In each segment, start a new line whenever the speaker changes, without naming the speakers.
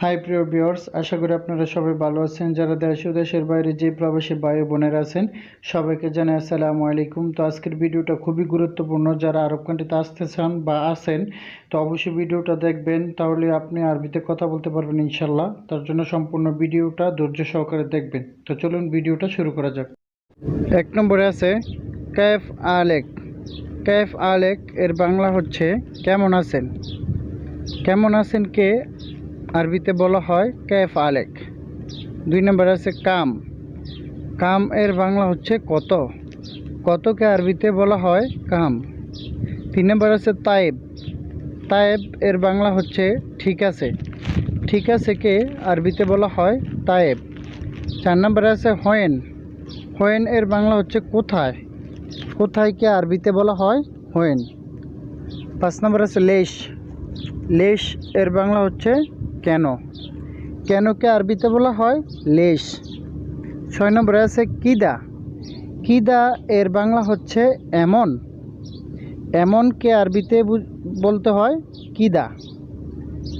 High প্রিয় viewers, আশা করি আপনারা সবাই ভালো আছেন। যারা দেশ ও দেশের বাইরে যে প্রবাসী ও বোনেরা আছেন, সবাইকে জানাই আসসালামু আলাইকুম। তো আজকের ভিডিওটা খুবই গুরুত্বপূর্ণ। যারা আরব কান্ট্রিতে আসতে চান বা আসেন তো অবশ্যই ভিডিওটা দেখবেন। তাহলে আপনি আরবিতে কথা বলতে পারবেন ইনশাল্লাহ তার জন্য সম্পূর্ণ ভিডিওটা ধৈর্য সহকারে দেখবেন। তো চলুন ভিডিওটা শুরু করা যাক। এক নম্বরে আছে, ক্যাফ আলেক। ক্যাফ আলেক, এর বাংলা হচ্ছে, কেমন আছেন? কেমন আছেন কে? আরবিতে বলা হয় ক্যাফ আলেক। দুই নম্বর আছে কাম। কাম এর বাংলা হচ্ছে কত। কতকে আরবিতে বলা হয় কাম। তিন নম্বর আছে তায়েব। তায়েব এর বাংলা হচ্ছে ঠিক আছে। ঠিক আছে কে আরবিতে বলা হয় তায়েব। চার নম্বরে আছে হোয়েন। হোয়েন এর বাংলা হচ্ছে কোথায়? কোথায় কে আরবিতে বলা হয় হোয়েন। পাঁচ নম্বর আছে লেশ। লেশ এর বাংলা হচ্ছে কেন? কেনকে আরবিতে বলা হয় লেশ? ছয় নম্বরে আছে কিদা। কিদা এর বাংলা হচ্ছে এমন। এমনকে আরবিতে বলতে হয় কিদা।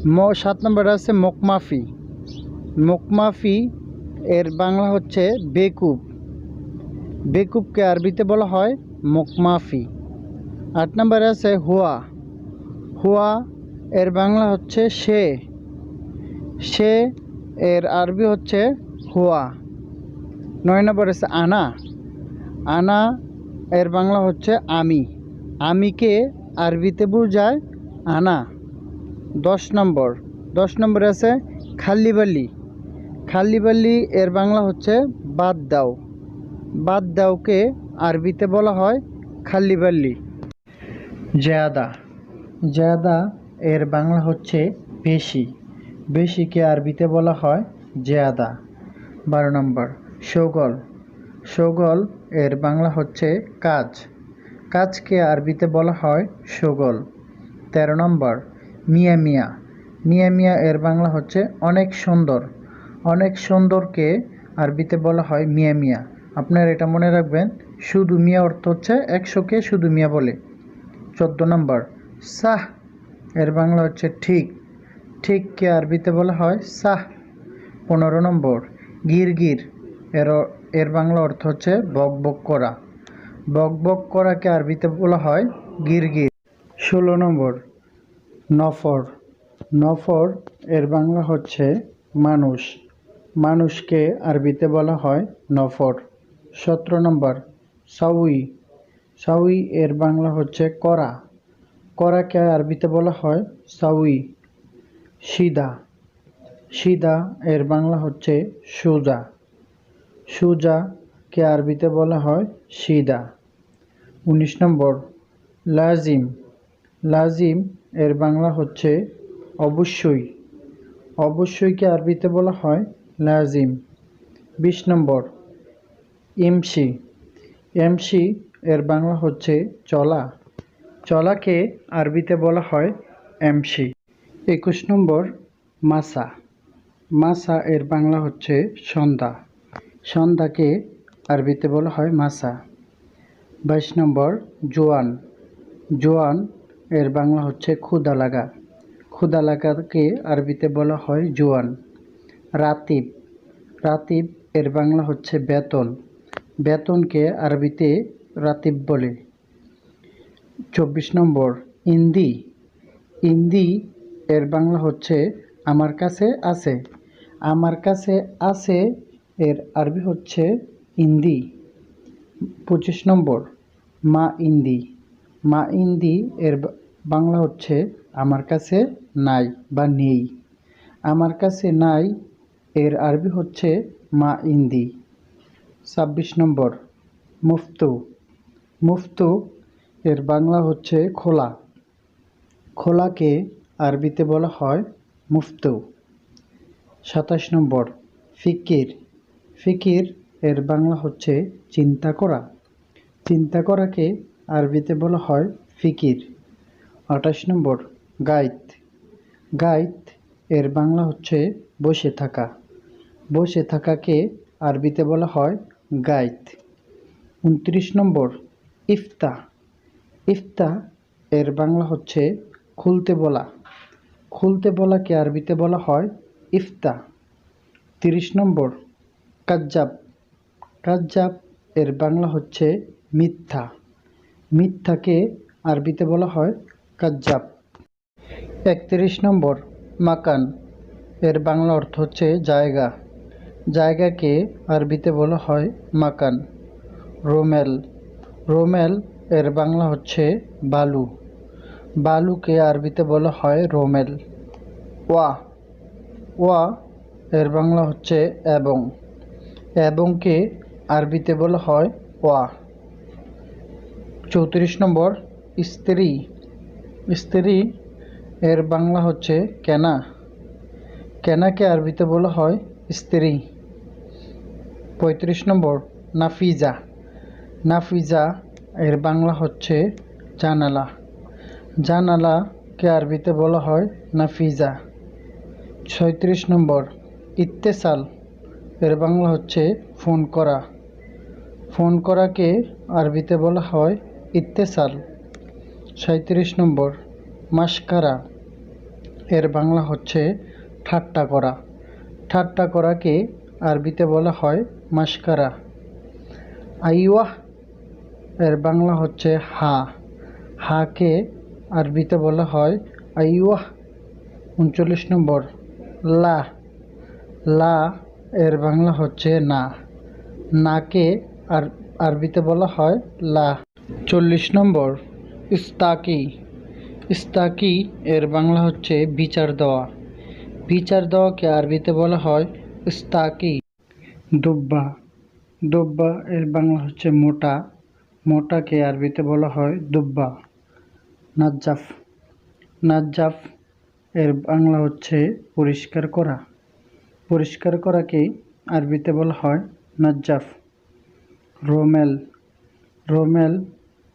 ম সাত নম্বরে আছে মকমাফি। মকমাফি এর বাংলা হচ্ছে বেকুব। বেকুবকে আরবিতে বলা হয় মকমাফি। আট নম্বরে আছে হুয়া। হুয়া এর বাংলা হচ্ছে সে। সে এর আরবি হচ্ছে হুয়া। নয় নম্বর আছে আনা। আনা এর বাংলা হচ্ছে আমি। আমিকে আরবিতে বোঝায় আনা। দশ নম্বর। দশ নম্বরে আছে খাল্লিবাল্লি। খাল্লিবাল্লি এর বাংলা হচ্ছে বাদ দাও। বাদ দাওকে আরবিতে বলা হয় খাল্লিবাল্লি। জাদা জাদা এর বাংলা হচ্ছে বেশি বেশিকে আরবিতে বলা হয় জেয়াদা। বারো নম্বর, সৌগল। সৌগল এর বাংলা হচ্ছে কাজ। কাজকে আরবিতে বলা হয় সৌগল। তেরো নম্বর, মিয়া মিয়া। মিয়া মিয়া এর বাংলা হচ্ছে অনেক সুন্দর। অনেক সুন্দরকে আরবিতে বলা হয় মিয়া মিয়া। আপনার এটা মনে রাখবেন, শুধু মিয়া অর্থ হচ্ছে একশোকে শুধু মিয়া বলে। চোদ্দ নম্বর সাহ এর বাংলা হচ্ছে ঠিক। ঠিককে আরবিতে বলা হয়? সাহ, পনেরো নম্বর। গির গির, এর এর বাংলা অর্থ হচ্ছে বক বক করা। বক বক করাকে আরবিতে বলা হয়? গির গির। ষোলো নম্বর। নফর। নফর, এর বাংলা হচ্ছে মানুষ। মানুষকে আরবিতে বলা হয় নফর। সতেরো নম্বর। সাউই। সাউই, এর বাংলা হচ্ছে করা। করাকে আরবিতে বলা হয়? সাউই। সিদা। সিদা এর বাংলা হচ্ছে সুজা। সুজা কে আরবিতে বলা হয় সিদা। উনিশ নম্বর, লাজিম। লাজিম এর বাংলা হচ্ছে অবশ্যই। অবশ্যইকে আরবিতে বলা হয় লাজিম। বিশ নম্বর, এমসি। এমসি এর বাংলা হচ্ছে চলা। চলাকে আরবিতে বলা হয় এমসি। একুশ নম্বর, মাসা। মাসা এর বাংলা হচ্ছে সন্ধ্যা। সন্ধ্যাকে আরবিতে বলা হয় মাসা। বাইশ নম্বর, জোয়ান। জোয়ান এর বাংলা হচ্ছে ক্ষুদা লাগা ক্ষুদা লাগাকে আরবিতে বলা হয় জোয়ান। রাতিব। রাতিব এর বাংলা হচ্ছে বেতন। বেতনকে আরবিতে রাতিব বলে। চব্বিশ নম্বর, ইন্দি। ইন্দি এর বাংলা হচ্ছে আমার কাছে আছে। আমার কাছে আছে এর আরবি হচ্ছে ইন্দি। পঁচিশ নম্বর, মা ইন্দি। মা ইন্দি এর বাংলা হচ্ছে আমার কাছে নাই বা নেই। আমার কাছে নাই এর আরবি হচ্ছে মা ইন্দি। ছাব্বিশ নম্বর, মুফতু। মুফতু এর বাংলা হচ্ছে খোলা। খোলাকে আরবিতে বলা হয় মুফতু সাতাশ নম্বর, ফিকির। ফিকির এর বাংলা হচ্ছে চিন্তা করা। চিন্তা করাকে আরবিতে বলা হয় ফিকির। আঠাশ নম্বর, গাইত। গাইত এর বাংলা হচ্ছে বসে থাকা। বসে থাকাকে আরবিতে বলা হয় গাইত। উনত্রিশ নম্বর ইফতা ইফতা এর বাংলা হচ্ছে খুলতে বলা। খুলতে বলাকে আরবিতে বলা হয়? ইফতা। তিরিশ নম্বর, কাজ্জাব। কাজ্জাব এর বাংলা হচ্ছে মিথ্যা। মিথ্যাকে আরবিতে বলা হয় কাজ্জাব। একত্রিশ নম্বর, মাকান। এর বাংলা অর্থ হচ্ছে জায়গা। জায়গাকে আরবিতে বলা হয় মাকান। রোমেল। রোমেল এর বাংলা হচ্ছে বালু। বালুকে আরবিতে বলা হয় রোমেল। ওয়া। ওয়া এর বাংলা হচ্ছে এবং। এবংকে আরবিতে বলা হয় ওয়া। চৌত্রিশ নম্বর, স্ত্রী। স্ত্রী এর বাংলা হচ্ছে কেনা। কেনাকে আরবিতে বলা হয় স্ত্রী। পঁয়ত্রিশ নম্বর, নাফিজা। নাফিজা এর বাংলা হচ্ছে জানালা। জানালাকে আরবিতে বলা হয় নাফিজা। ছয়ত্রিশ নম্বর, ইত্তেসাল। এর বাংলা হচ্ছে ফোন করা। ফোন করাকে আরবিতে বলা হয় ইত্তেসাল। সাঁত্রিশ নম্বর মাস্কারা এর বাংলা হচ্ছে ঠাট্টা করা। ঠাট্টা করাকে আরবিতে বলা হয় মাস্কারা আইওয়াহ, এর বাংলা হচ্ছে হা। হাকে আরবিতে বলা হয়, আইওয়াহ, উনচল্লিশ নম্বর, লা লা এর বাংলা হচ্ছে না। নাকে আর আরবিতে বলা হয়, লা। চল্লিশ নম্বর, ইস্তাকি ইস্তাকি এর বাংলা হচ্ছে বিচার দেওয়া। বিচার দেওয়াকে আরবিতে বলা হয়, ইস্তাকি। দুব্বা দুব্বা এর বাংলা হচ্ছে মোটা। মোটাকে আরবিতে বলা হয়, দুব্বা। নাজ্জাফ। নাজ্জাফ এর বাংলা হচ্ছে পরিষ্কার করা। পরিষ্কার করাকে আরবিতে বলা হয় নাজ্জাফ। রোমেল। রোমেল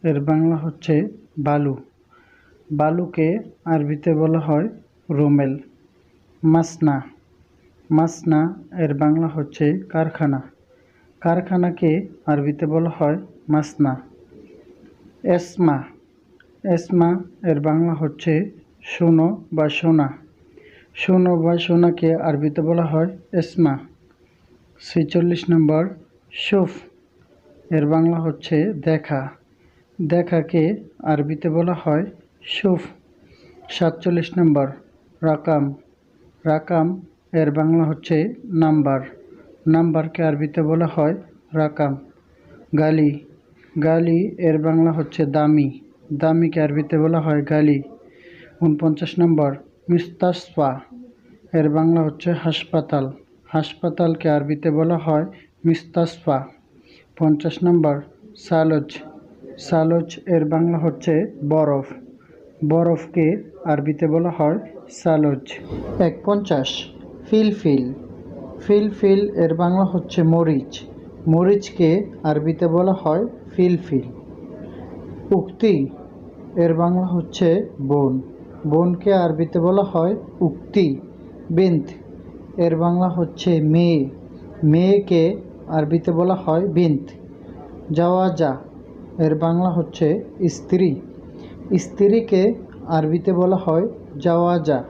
এর বাংলা হচ্ছে বালু। বালুকে আরবিতে বলা হয় রোমেল। মাসনা। মাসনা এর বাংলা হচ্ছে কারখানা। কারখানাকে আরবিতে বলা হয় মাসনা। এসমা। এসমা, এর বাংলা হচ্ছে শোনো বা সোনা। শোনো বা সোনাকে আরবিতে বলা হয় এসমা। ছেচল্লিশ নম্বর, সুফ, এর বাংলা হচ্ছে দেখা। দেখাকে আরবিতে বলা হয় সুফ। সাতচল্লিশ নম্বর, রাকাম। রাকাম, এর বাংলা হচ্ছে নাম্বার। নাম্বারকে আরবিতে বলা হয় রাকাম। গালি। গালি, এর বাংলা হচ্ছে দামি। দামিকে আরবিতে বলা হয় গালি। উনপঞ্চাশ নম্বর মিস্তাসফা এর বাংলা হচ্ছে হাসপাতাল। হাসপাতালকে আরবিতে বলা হয় মিস্তাসফা পঞ্চাশ নম্বর, সালোজ। সালোজ এর বাংলা হচ্ছে বরফ। বরফকে আরবিতে বলা হয় সালোজ। এক পঞ্চাশ, ফিলফিল। ফিলফিল এর বাংলা হচ্ছে মরিচ। মরিচকে আরবিতে বলা হয় ফিলফিল। উক্তি এর বাংলা হচ্ছে বোন। বোনকে আরবিতে বলা হয় উক্তি, বিন্ত। এর বাংলা হচ্ছে মেয়ে। মেয়েকে আরবিতে বলা হয় বিন্ত। জাওয়াজা। এর বাংলা হচ্ছে স্ত্রী। স্ত্রীকে আরবিতে বলা হয় জাওয়াজা।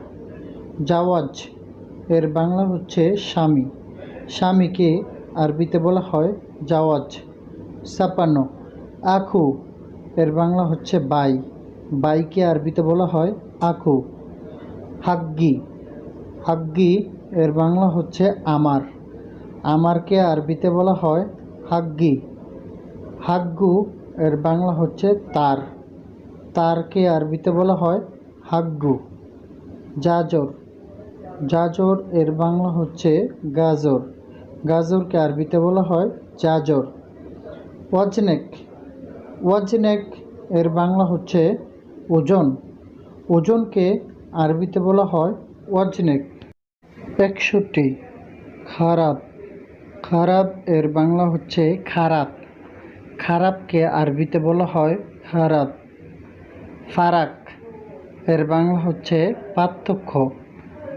জাওয়াজ। এর বাংলা হচ্ছে স্বামী। স্বামীকে আরবিতে বলা হয় জাওয়াজ। ছাপান্ন আখু। এর বাংলা হচ্ছে বাই। বাইকে আরবিতে বলা হয় আখু। হাগ্গি। হাগ্গি এর বাংলা হচ্ছে আমার। আমারকে আরবিতে বলা হয় হাগ্গি। হাগ্গু এর বাংলা হচ্ছে তার। তারকে আরবিতে বলা হয় হাগ্গু। জাজর। জাজর এর বাংলা হচ্ছে গাজর। গাজরকে আরবিতে বলা হয় জাজর। ওয়াজনেক। ওয়াজনেক এর বাংলা হচ্ছে ওজন। ওজনকে আরবিতে বলা হয় ওয়াজনেক। একষট্টি। খারাপ। খারাপ এর বাংলা হচ্ছে খারাপ। খারাপকে আরবিতে বলা হয় খারাপ। ফারাক এর বাংলা হচ্ছে পার্থক্য।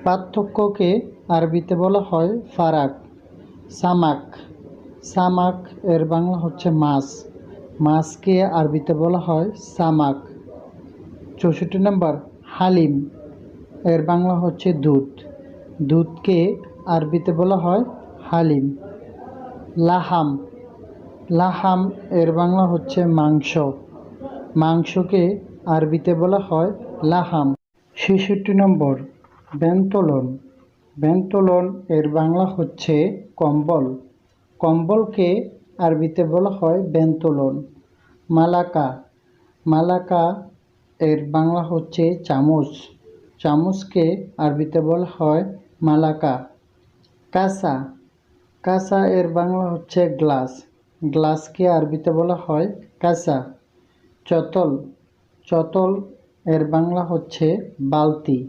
পার্থক্যকে আরবিতে বলা হয় ফারাক। সামাক। সামাক এর বাংলা হচ্ছে মাছ। মাছকে আরবিতে বলা হয় সামাক। চৌষট্টি নম্বর, হালিম। এর বাংলা হচ্ছে দুধ। দুধকে আরবিতে বলা হয় হালিম। লাহাম। লাহাম এর বাংলা হচ্ছে মাংস। মাংসকে আরবিতে বলা হয় লাহাম। ছেষট্টি নম্বর, বেন্তলন। বেন্তলন এর বাংলা হচ্ছে কম্বল। কম্বলকে আরবিতে বলা হয় বেন্তলন। মালাকা। মালাকা এর বাংলা হচ্ছে চামচ। চামচকে আরবিতে বলা হয় মালাকা। কাঁসা কাঁসা এর বাংলা হচ্ছে গ্লাস। গ্লাসকে আরবিতে বলা হয় কাঁসা চতল। চতল এর বাংলা হচ্ছে বালতি।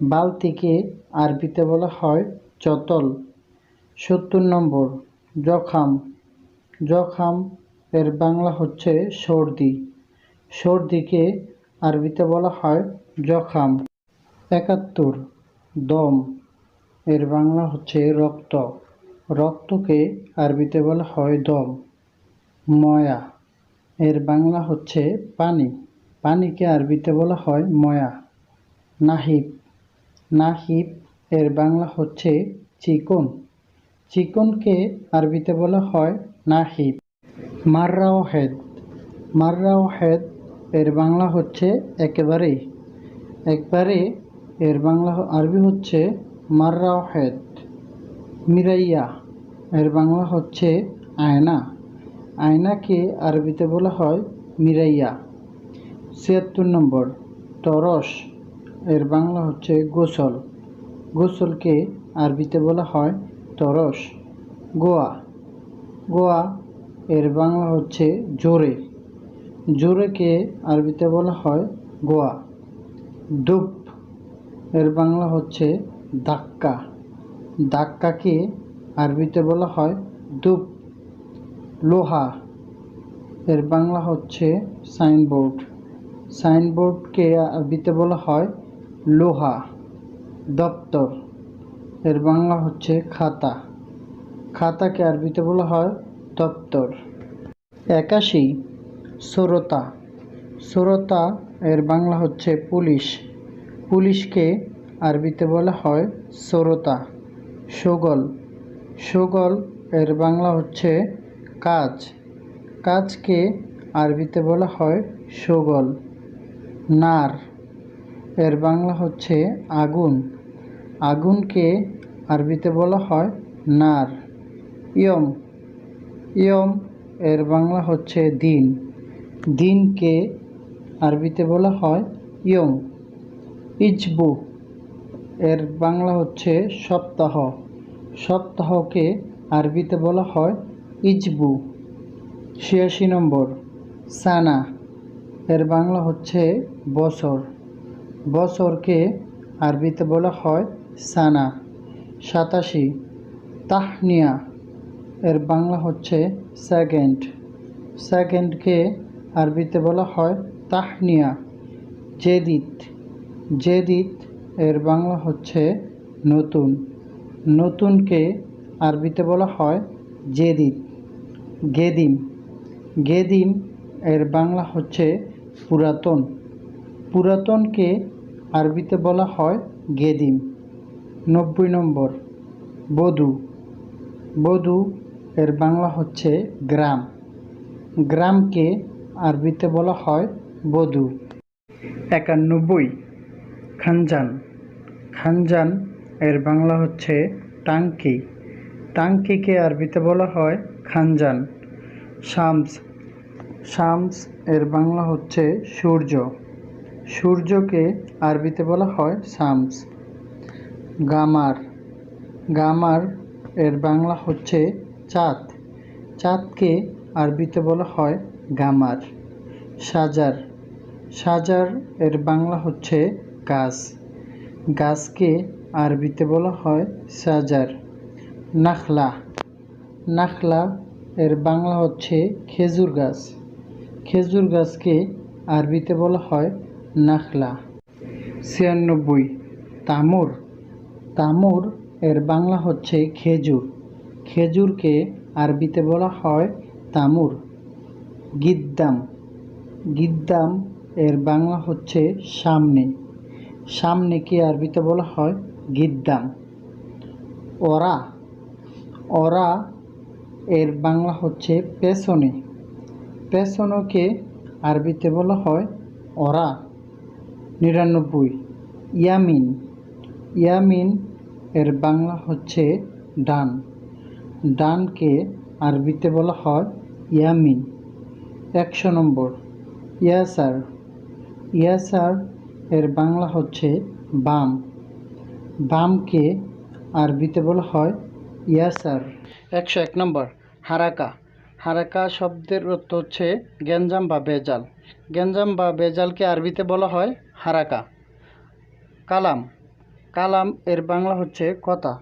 বালতিকে আরবিতে বলা হয় চতল। সত্তর নম্বর, জখাম। জখাম এর বাংলা হচ্ছে সর্দি। সর্দিকে আরবিতে বলা হয় জখাম। একাত্তর, দম। এর বাংলা হচ্ছে রক্ত। রক্তকে আরবিতে বলা হয় দম। ময়া। এর বাংলা হচ্ছে পানি। পানিকে আরবিতে বলা হয় ময়া। নাহিব নাহিব এর বাংলা হচ্ছে চিকন। চিকনকে আরবিতে বলা হয় নাহিব মাররাও হেদ মাররাও হেদ এর বাংলা হচ্ছে একেবারেই। একবারে এর বাংলা আরবি হচ্ছে মাররাও হেদ মিরাইয়া। এর বাংলা হচ্ছে আয়না। আয়নাকে আরবিতে বলা হয় মিরাইয়া। ছিয়াত্তর নম্বর, তরস। এর বাংলা হচ্ছে গোসল। গোসলকে আরবিতে বলা হয় তরস। গোয়া। গোয়া এর বাংলা হচ্ছে জোরে। জোরেকে আরবিতে বলা হয় গোয়া। ডুব এর বাংলা হচ্ছে ধাক্কা। ধাক্কাকে আরবিতে বলা হয় দুপ লোহা, এর বাংলা হচ্ছে সাইনবোর্ড। সাইনবোর্ডকে আরবিতে বলা হয় লোহা। দপ্তর, এর বাংলা হচ্ছে খাতা। খাতাকে আরবিতে বলা হয় দপ্তর। একাশি শ্রোতা শ্রোতা এর বাংলা হচ্ছে পুলিশ। পুলিশকে আরবিতে বলা হয় শ্রোতা সুগল। সুগল এর বাংলা হচ্ছে কাজ। কাজকে আরবিতে বলা হয় সুগল। নার এর বাংলা হচ্ছে আগুন। আগুনকে আরবিতে বলা হয় নার। ইয়ম। ইয়ম এর বাংলা হচ্ছে দিন। দিনকে আরবিতে বলা হয় ইয়ং ইজবু, এর বাংলা হচ্ছে সপ্তাহ। সপ্তাহকে আরবিতে বলা হয় ইজবু। ছিয়াশি নম্বর, সানা, এর বাংলা হচ্ছে বছর। বছরকে আরবিতে বলা হয় সানা। সাতাশি, তাহনিয়া, এর বাংলা হচ্ছে সেকেন্ড। সেকেন্ডকে আরবিতে বলা হয় তাহনিয়া জেদিত জেদিত এর বাংলা হচ্ছে নতুন। নতুনকে আরবিতে বলা হয় জেদিত গেদিম। গেদিম এর বাংলা হচ্ছে পুরাতন। পুরাতনকে আরবিতে বলা হয় গেদিম। নব্বই নম্বর, বধূ। বধূ এর বাংলা হচ্ছে গ্রাম। গ্রামকে আরবিতে বলা হয় বধূ। একানব্বই, খানজান। খানজান, এর বাংলা হচ্ছে টাঙ্কি টাঙ্কিকে আরবিতে বলা হয় খানজান। শামস। শামস, এর বাংলা হচ্ছে সূর্য। সূর্যকে আরবিতে বলা হয় শামস। গামার। গামার, এর বাংলা হচ্ছে চাঁদ। চাঁদকে আরবিতে বলা হয় গামার। সাজার। সাজার এর বাংলা হচ্ছে গাছ। গাছকে আরবিতে বলা হয় সাজার। নাখলা। নাখলা এর বাংলা হচ্ছে খেজুর গাছ। খেজুর গাছকে আরবিতে বলা হয় নাখলা। ছিয়ানব্বই। তামুর। তামুর এর বাংলা হচ্ছে খেজুর। খেজুরকে আরবিতে বলা হয় তামুর। গিদ্দাম। গিদ্দাম এর বাংলা হচ্ছে সামনে। সামনেকে আরবিতে বলা হয়? গিদ্দাম। ওরা ওরা এর বাংলা হচ্ছে পেছনে। পেছনকে আরবিতে বলা হয় ওরা নিরানব্বই। ইয়ামিন। ইয়ামিন এর বাংলা হচ্ছে ডান। ডানকে আরবিতে বলা হয় ইয়ামিন। একশো নম্বর। ইয়াসার। ইয়াসার এর বাংলা হচ্ছে বাম। বামকে আরবিতে বলা হয় ইয়াসার। একশো এক নম্বর, হারাকা। হারাকা শব্দের অর্থ হচ্ছে গ্যাঞ্জাম বা বেজাল গ্যাঞ্জাম বা বেজালকে আরবিতে বলা হয় হারাকা। কালাম। কালাম এর বাংলা হচ্ছে কথা।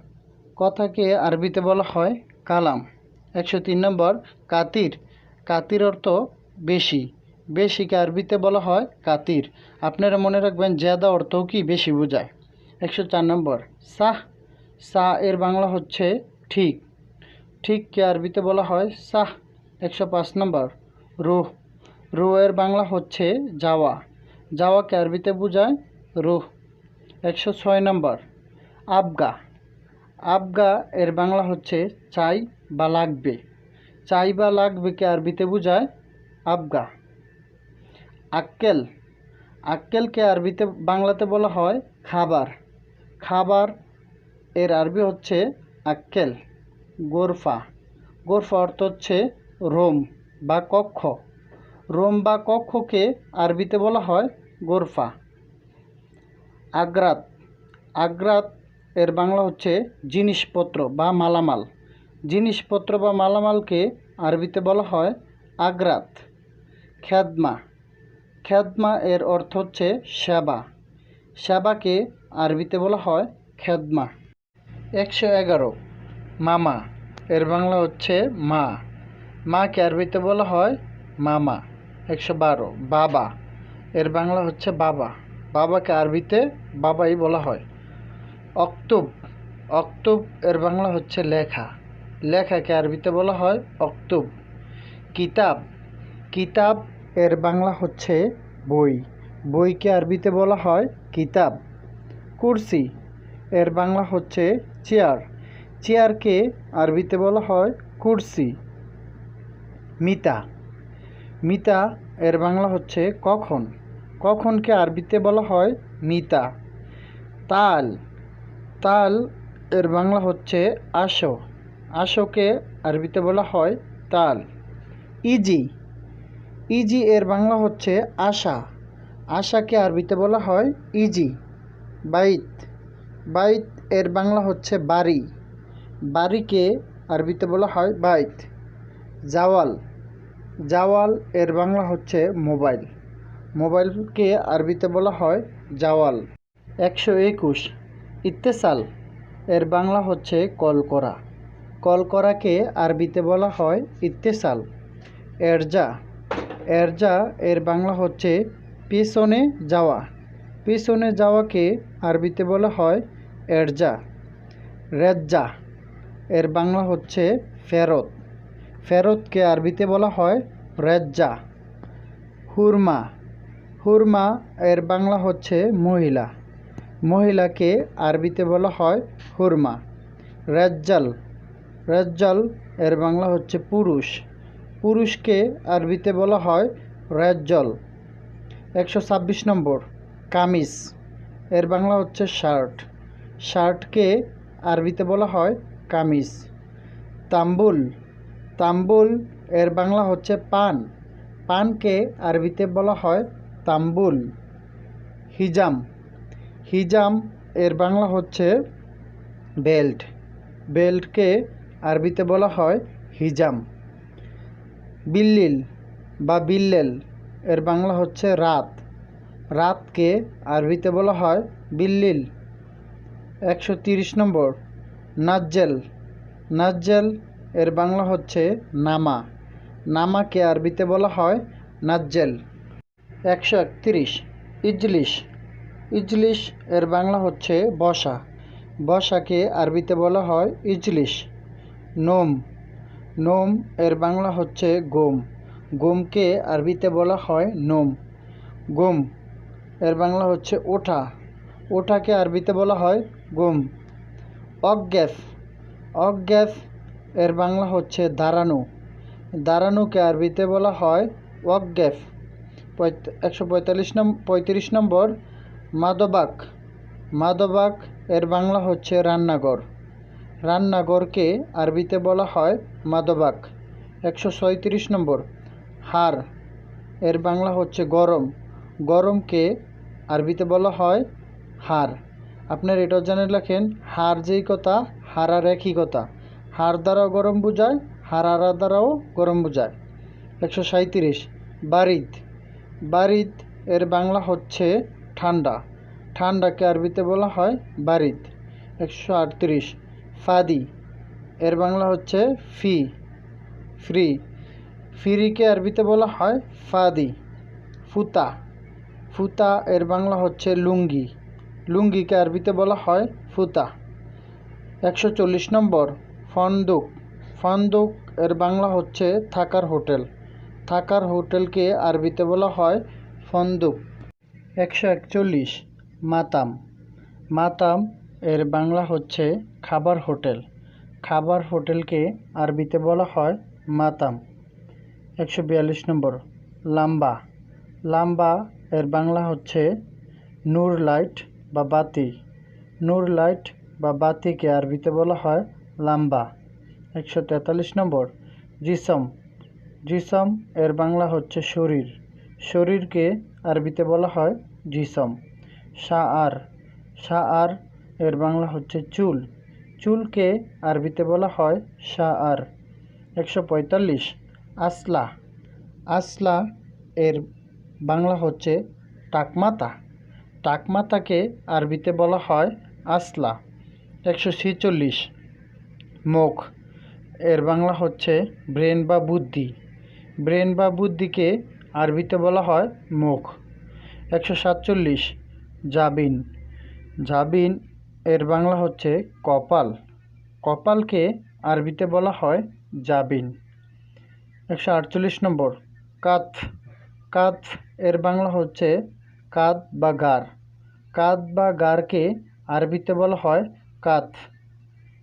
কথাকে আরবিতে বলা হয় কালাম। একশো তিন নম্বর, কাতির। কাতির অর্থ বেশি। বেশিকে আরবিতে বলা হয়? কাতির। আপনারা মনে রাখবেন জ্যাদা অর্থ কি বেশি বোঝায়। একশো চার নম্বর। সাহ। সা এর বাংলা হচ্ছে ঠিক। ঠিককে আরবিতে বলা হয়? সাহ। একশো পাঁচ নম্বর। রুহ। রুহ এর বাংলা হচ্ছে যাওয়া। যাওয়াকে আরবিতে বোঝায়? রুহ। একশো ছয় নম্বর। আবগা। আবগা এর বাংলা হচ্ছে চাই বা লাগবে। চাই বা লাগবেকে আরবিতে বোঝায়? আবগা আক্কেল। আক্কেলকে আরবিতে, বাংলাতে বলা হয় খাবার। খাবার এর আরবি হচ্ছে আক্কেল, গোরফা। গোরফা অর্থ হচ্ছে রোম বা কক্ষ। রোম বা কক্ষকে আরবিতে বলা হয় গোরফা। আগ্রাত। আগ্রাত এর বাংলা হচ্ছে জিনিসপত্র বা মালামাল। জিনিসপত্র বা মালামালকে আরবিতে বলা হয় আগ্রাত। খ্যাদমা। খ্যাদমা এর অর্থ হচ্ছে সেবা সেবাকে আরবিতে বলা হয় খ্যাদমা। একশো এগারো। মামা। এর বাংলা হচ্ছে মা। মাকে আরবিতে বলা হয় মামা। একশো বারো। বাবা। এর বাংলা হচ্ছে বাবা। বাবাকে আরবিতে বাবাই বলা হয়। অক্তুব। অক্তুব এর বাংলা হচ্ছে লেখা। লেখাকে আরবিতে বলা হয় অক্তুব। কিতাব। কিতাব এর বাংলা হচ্ছে বই। বইকে আরবিতে বলা হয় কিতাব। কুরসি এর বাংলা হচ্ছে চেয়ার। চেয়ারকে আরবিতে বলা হয় কুরসি। মিতা। মিতা এর বাংলা হচ্ছে কখন। কখনকে আরবিতে বলা হয় মিতা। তাল। তাল এর বাংলা হচ্ছে আসো। আসোকে আরবিতে বলা হয় তাল। ইজি। ইজি এর বাংলা হচ্ছে আশা। আশাকে আরবিতে বলা হয় ইজি, বাইত। বাইত এর বাংলা হচ্ছে বাড়ি। বাড়িকে আরবিতে বলা হয় বাইত। জাওয়াল জাওয়াল এর বাংলা হচ্ছে মোবাইল। মোবাইলকে আরবিতে বলা হয় জাওয়াল। একশো একুশ, ইত্তেসাল এর বাংলা হচ্ছে কল করা কল করাকে আরবিতে বলা হয় ইত্তেসাল। এরজা এরজা, এর বাংলা হচ্ছে পিছনে যাওয়া। পিছনে যাওয়াকে আরবিতে বলা হয় এরজা, রেজ্জা। এর বাংলা হচ্ছে ফেরত। ফেরতকে আরবিতে বলা হয় রেজ্জা। হুরমা হুরমা, এর বাংলা হচ্ছে মহিলা। মহিলাকে আরবিতে বলা হয় হুরমা। রেজ্জাল রেজ্জাল, এর বাংলা হচ্ছে পুরুষ। পুরুষকে আরবিতে বলা হয় রেজ্জল একশো ছাব্বিশ নম্বর, কামিজ। এর বাংলা হচ্ছে শার্ট। শার্টকে আরবিতে বলা হয় কামিজ। তাম্বুল। তাম্বুল, এর বাংলা হচ্ছে পান। পানকে আরবিতে বলা হয় তাম্বুল। হিজাম। হিজাম, এর বাংলা হচ্ছে বেল্ট। বেল্টকে আরবিতে বলা হয় হিজাম। বিল্লিল বা বিল্লেল, এর বাংলা হচ্ছে রাত। রাতকে আরবিতে বলা হয় বিল্লিল। একশো তিরিশ নম্বর, নাজ্জেল। নাজ্জেল, এর বাংলা হচ্ছে নামা। নামাকে আরবিতে বলা হয় নাজ্জেল। একশো একত্রিশ, ইজলিশ। ইজলিশ, এর বাংলা হচ্ছে বসা। বসাকে আরবিতে বলা হয় ইজলিশ। নোম। নোম, এর বাংলা হচ্ছে গোম। গোমকে আরবিতে বলা হয় নোম। গোম, এর বাংলা হচ্ছে ওঠা। ওঠাকে আরবিতে বলা হয় গোম। অজ্ঞেফ অজ্ঞাত এর বাংলা হচ্ছে দাঁড়ানো। দাঁড়ানোকে আরবিতে বলা হয় ওয়াকগ্যাফ একশো পঁয়তাল্লিশ নম্বর পঁয়ত্রিশ নম্বর, মাদবাক। মাদবাক, এর বাংলা হচ্ছে রান্নাঘর। রান্নাঘরকে আরবিতে বলা হয় মাদবাক একশো ছয়ত্রিশ নম্বর। হার, এর বাংলা হচ্ছে গরম। গরমকে আরবিতে বলা হয় হার। আপনার এটাও জানে লেখেন হার যেই কথা হারার একই কথা। হার দ্বারাও গরম বোঝায় হারারা দ্বারাও গরম বোঝায়। একশো সাঁত্রিশ বারিদ বারিদ এর বাংলা হচ্ছে ঠান্ডা। ঠান্ডাকে আরবিতে বলা হয় বারিদ একশো আটত্রিশ ফাদি। এর বাংলা হচ্ছে ফি, ফ্রি। ফিরিকে আরবিতে বলা হয় ফাদি, ফুতা। ফুতা এর বাংলা হচ্ছে লুঙ্গি। লুঙ্গিকে আরবিতে বলা হয় ফুতা। একশো চল্লিশ নম্বর, ফন্দুক। ফন্দুক এর বাংলা হচ্ছে থাকার হোটেল। থাকার হোটেলকে আরবিতে বলা হয় ফন্দুক। একশো একচল্লিশ, মাতাম। মাতাম এর বাংলা হচ্ছে খাবার হোটেল। খাবার হোটেলকে আরবিতে বলা হয় মাতাম। একশো বিয়াল্লিশ নম্বর, লাম্বা। লাম্বা এর বাংলা হচ্ছে নূর লাইট বা বাতি। নূর লাইট বা বাতিকে আরবিতে বলা হয় লাম্বা। একশো তেতাল্লিশ নম্বর, জিসম। জিসম এর বাংলা হচ্ছে শরীর। শরীরকে আরবিতে বলা হয় জিসম। শাহ আর শাহ আর এর বাংলা হচ্ছে চুল। চুলকে আরবিতে বলা হয় শাহ আর একশো পঁয়তাল্লিশ, আসলা। আসলা এর বাংলা হচ্ছে টাকমাতা। টাকমাতাকে আরবিতে বলা হয় আসলা। একশো ছেচল্লিশ মুখ এর বাংলা হচ্ছে ব্রেন বা বুদ্ধি। ব্রেন বা বুদ্ধিকে আরবিতে বলা হয় মুখ একশো সাতচল্লিশ, জাবিন। জাবিন এর বাংলা হচ্ছে কপাল। কপালকে আরবিতে বলা হয় জাবিন। একশো আটচল্লিশ নম্বর কাত কাত এর বাংলা হচ্ছে কাত বা গার। কাত বা গারকে আরবিতে বলা হয় কাত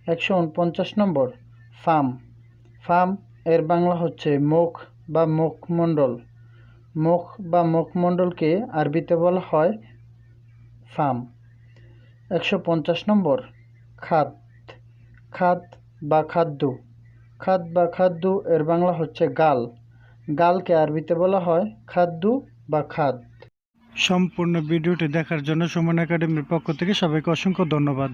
একশো উনপঞ্চাশ নম্বর, ফাম। ফাম এর বাংলা হচ্ছে মুখ বা মুখমণ্ডল। মুখ বা মুখমণ্ডলকে আরবিতে বলা হয় ফাম। একশো পঞ্চাশ নম্বর, খাদ। খাদ বা খাদ্য খাদ বা খাদ্য এর বাংলা হচ্ছে গাল। গালকে আরবিতে বলা হয় খাদ্য বা খাদ। সম্পূর্ণ ভিডিওটি দেখার জন্য সুমন একাডেমির পক্ষ থেকে সবাইকে অসংখ্য ধন্যবাদ।